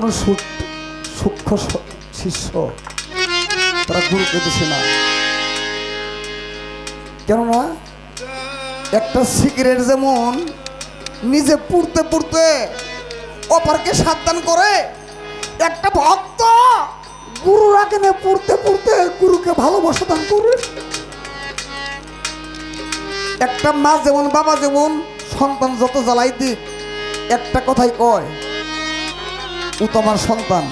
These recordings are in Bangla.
কোনো সূক্ষ্ম শিষ্য তারা গুরুকে দিছে না। কেননা একটা সিগারেট যেমন নিজে পুড়তে পুড়তে অপরকে সাবধান করে, একটা ভক্ত গুরুর আগে পুড়তে পুড়তে গুরুকে ভালোবাসা দান করে। একটা মা যেমন, বাবা যেমন সন্তান যত জ্বালাই দিক, একটা কথাই কয় ও তো আমার সন্তান।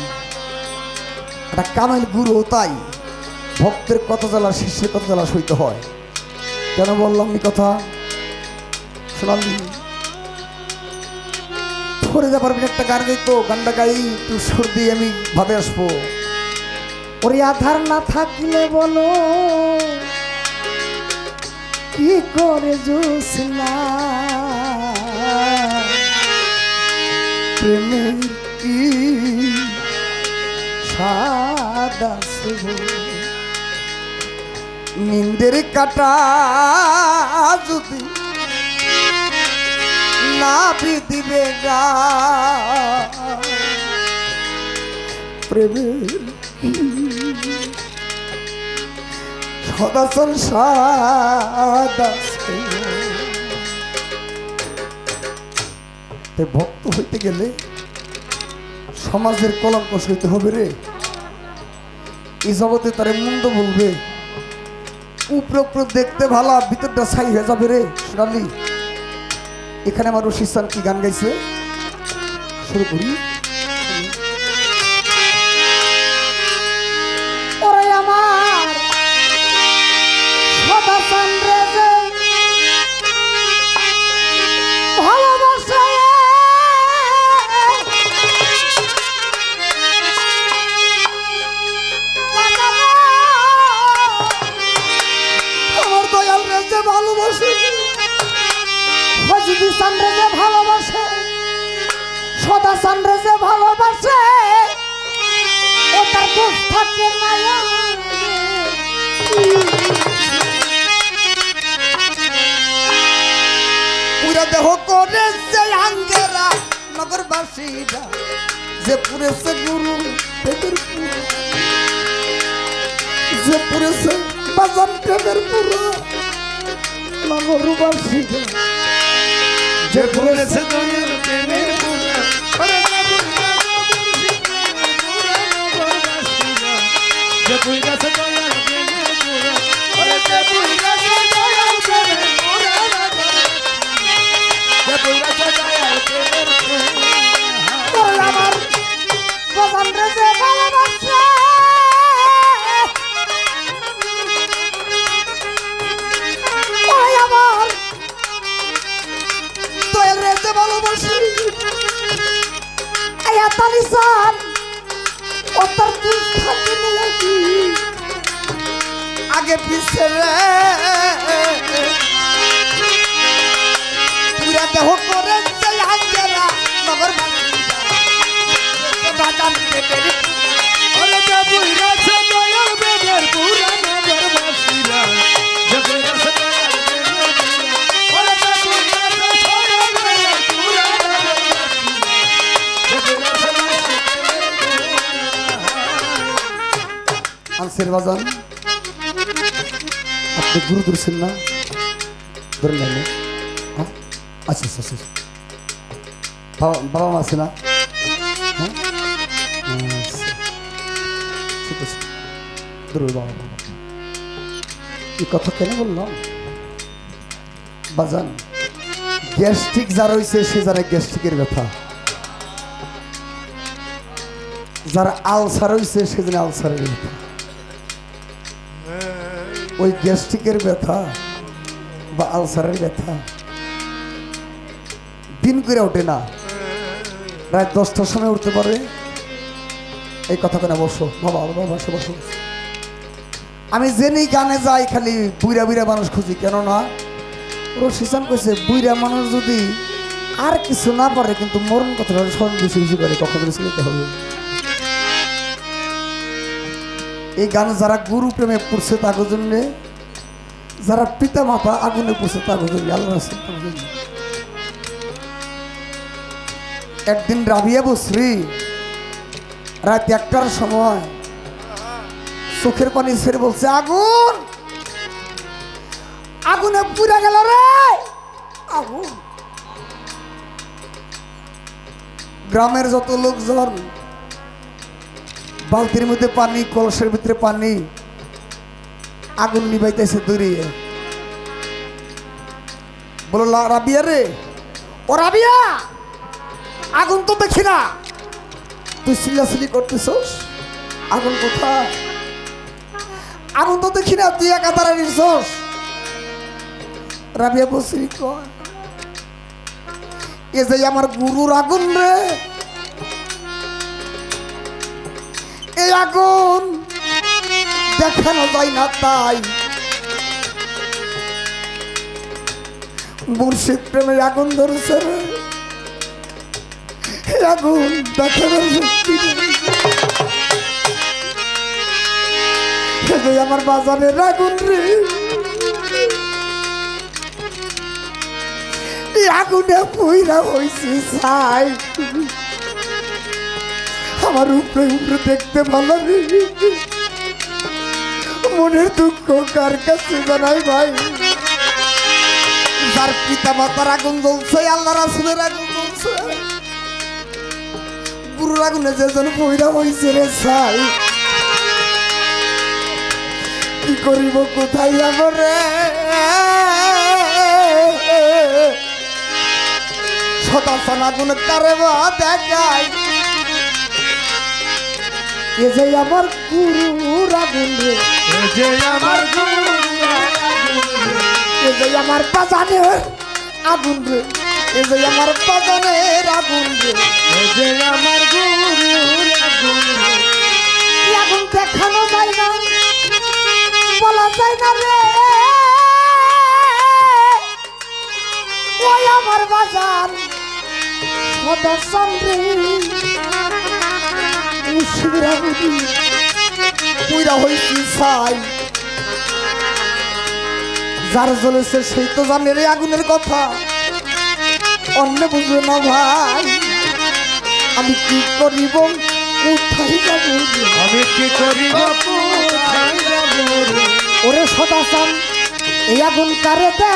একটা কামেল গুরু তাই, ভক্তের কত জ্বালা, শিষ্যের কত জ্বালা সইতে হয়। কেন বললাম এই কথা? শোনালি পরে যা পারবেন একটা গান গাইতো, গানটা গাই, একটু সুর দিয়ে আমি ভাবে আসব। ওরে আধার না থাকলে বলো, কি করে জোসনা প্রেমের কি? নিন্দের কাটা যদি না দিবে গা। প্রেমের সদাচল সাদা তাই ভক্ত হইতে গেলে সমাজের কলঙ্ক সইতে হবে রে। এই জগতে তারে মন্দ বলবে। উপরে উপরে দেখতে ভালা, ভিতরটা ছাই হয়ে যাবে রে, সোনালি। এখানে আমার রশিদ কি গান গাইছে? শুরু করি। দেহ করেছে আঙ্গেরা নগরবাসীরা, যে পুরেছে গুরু পেটের পুরো যে পুরেছে বাজান প্রেমের পুরো নগরবাসীরা, যে পুরেছে দয়াল প্রেমের পুরা যে পুই পুরা আনসের বাজান আপনি গুরু ধরছেন না ধরে নেন হ্যাঁ আচ্ছা আচ্ছা আচ্ছা বাবা বাবা মা আছে না হ্যাঁ আচ্ছা। ঠিক আছে ধরো বাবা বাবা এই কথা কেন বললাম বাজান গ্যাস্ট্রিক যারা হয়েছে সে যারা গ্যাস্ট্রিকের ব্যথা যারা আলসার হয়েছে সেদিন আলসারের ব্যথা ওই গ্যাস্ট্রিকের ব্যথা বা আলসারের ব্যথা। দিন করে ওঠে না। রাত দশটার সময় উঠতে পারে। এই কথা কেন বসো বাবা বাবা বসো বসো আমি জেনেই গানে যাই খালি বুইরা বুইরা মানুষ খুঁজি, কেননা রশিসান কইছে, বুইরা মানুষ যদি আর কিছু না পারে, কিন্তু মরণ কথাটা স্মরণ বেশি বেশি করে কখন শুনতে হবে। এই গান যারা গুরু প্রেমে পড়ছে তার জন্য, যারা পিতা মাতা আগুনে পড়ছে তার জন্য, আল্লাহ। একদিন রাবিয়া বসরি, রাত একটার সময় চোখের পানি ছেড়ে বলছে, আগুন! আগুনে পুড়ে গেল রে! আগুন! গ্রামের যত লোকজন বালতির মধ্যে পানি, কলসের ভিতরে পানি। আগুন নিবাইতেছে দূরিয়ে বলো রাবিয়া রে? ও রাবিয়া, আগুন তো দেখি না। তুই সিলাসিলি করতেছস? আগুন কোথায়? আগুন তো দেখি না, তুই একা তারা রাবিয়া বসি কয় এ যে আমার গুরুর আগুন রে আগুন দেখানো যায় না তাই। মুর্শিদ প্রেমের আগুন ধরেছে আগুন যে আমার বাজারের আগুন রে। আগুনে পুইরা হয়েছে ছাই আমার উপরে উপরে দেখতে ভালো মনের দুঃখ কার কাছে জানাই ভাই? যার পিতা মাতার আগুন জ্বলছে, আল্লাহ রাসুলের আগুন জ্বলছে। গুরুর আগুনে যেজন পইরা হয়েছে রে সাই। কি করিব কোথায় যাব রে? সদাসন আগুন কারে বা দেখায় এ যে আমার গুরুর আগুন রে। যে আমার গুরু এ যে আমার বাজানের আগুন রে। এ যে আমার বাজানের আগুন রে। যে আমার গুরু আগুন এই আগুন দেখানো যায় না বলা যায় না রে। ওই আমার বাজার সদস্যন রে বুঝি পুইরা হইছি ছাই। যার জ্বলেছে সেই তো জানে রে আগুনের কথা। অন্য বুঝবে না ভাই আমি কি করিব? কোথায় যাব? আমি কি করিব? কোথায় যাব রে? ওরে এই আগুন কারে দে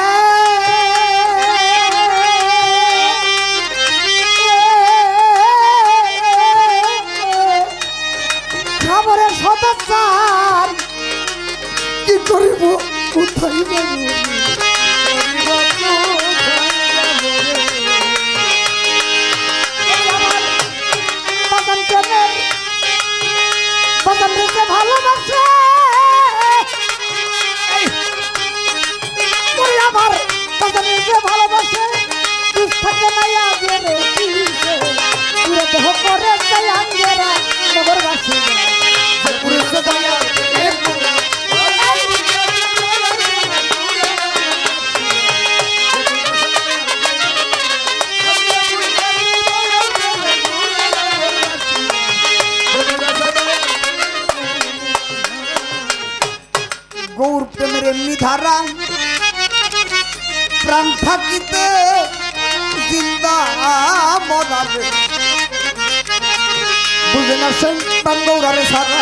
বুঝে না সেই প্রাণ গৌরারে সারা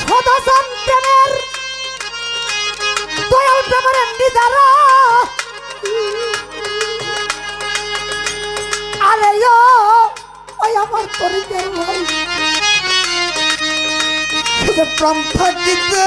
সদাসন প্রেমের দয়াল প্রাণ থাকিতে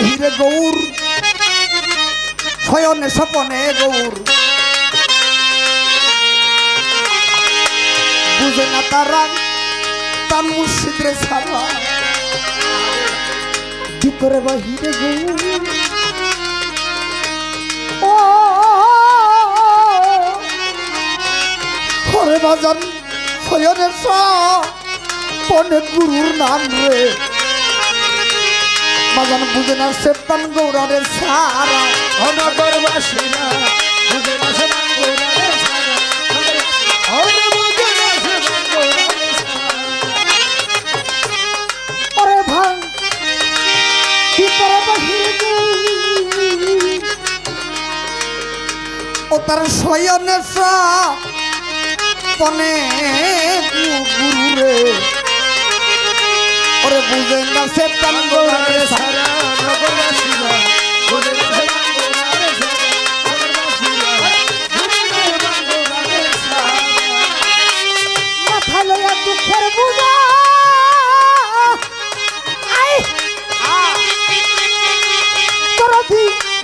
বাহিরে গৌর, শয়নে স্বপনে গৌর। বুঝে না তারা তার মুর্শিদরে ছাড়া। ভিতরে বাহিরে গৌর? ও করে বাজান, শয়নে পনে গুরুর নাম রে। বাজান বুঝে না সেপ্তান গৌরারের সারা। অনগরবাসীরা বুঝে না সে ওরে সে ভাই ভিতরে বাহিরে ও তার শয়নে গুরু রে। ওরে বুঝে না সেপ্তান গৌরারের সারা।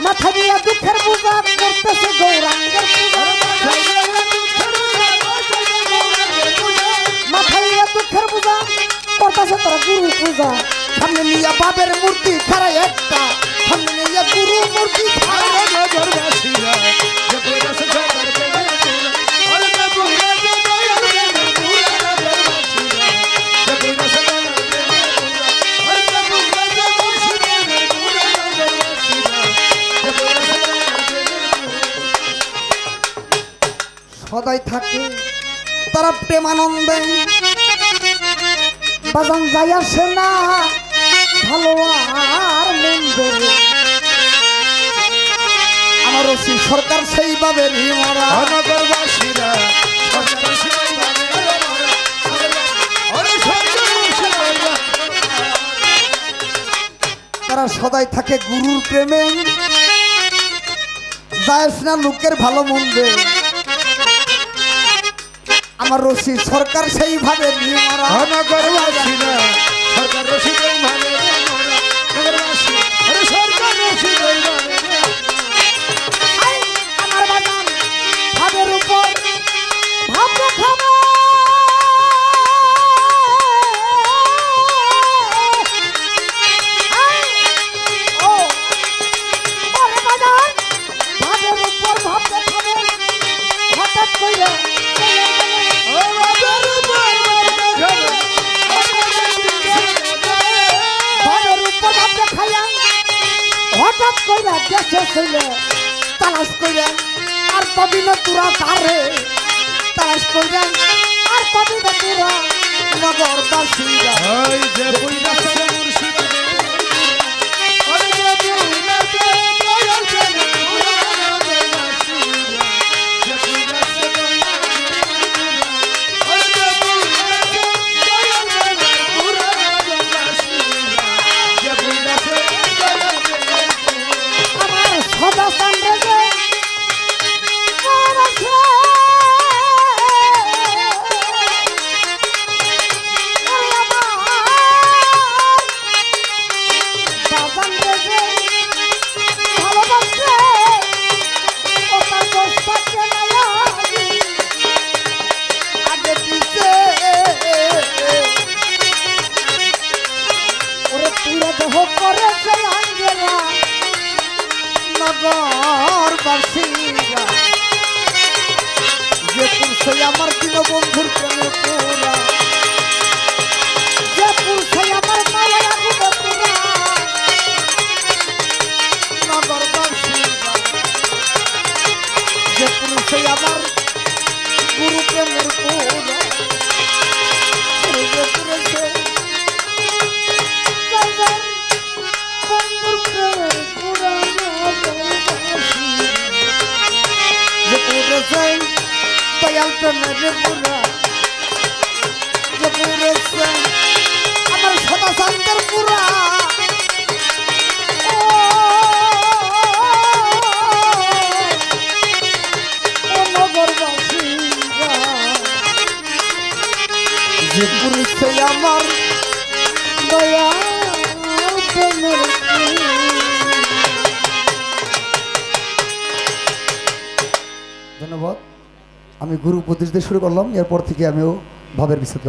মাথা দিয়া দুঃখের বুঝা করতেছে গৌরাঙ্গের পূজা মাথা লইয়া দুঃখের বুঝা করতেছে তোর গুরু পূজা। সামনে নিয়া বাবের মূর্তি খারাই একটা সামনে নিয়া গুরু মূর্তি সদাই থাকে তারা প্রেমানন্দে বাজান যাই আসে না ভালো আর মন্দ। আমার রশি সরকার সেইভাবে মরা। তারা সদাই থাকে গুরুর প্রেমে। যায়স না লোকের ভালো মন্দে। আমার রশি সরকার সেইভাবে সরকার মানে তোরা তারে তাস করবেন। আর কবি তোরা নগর বাসীরা আমার উপদেশ দিয়ে শুরু করলাম এরপর থেকে আমিও ভাবের বিচ্ছেদ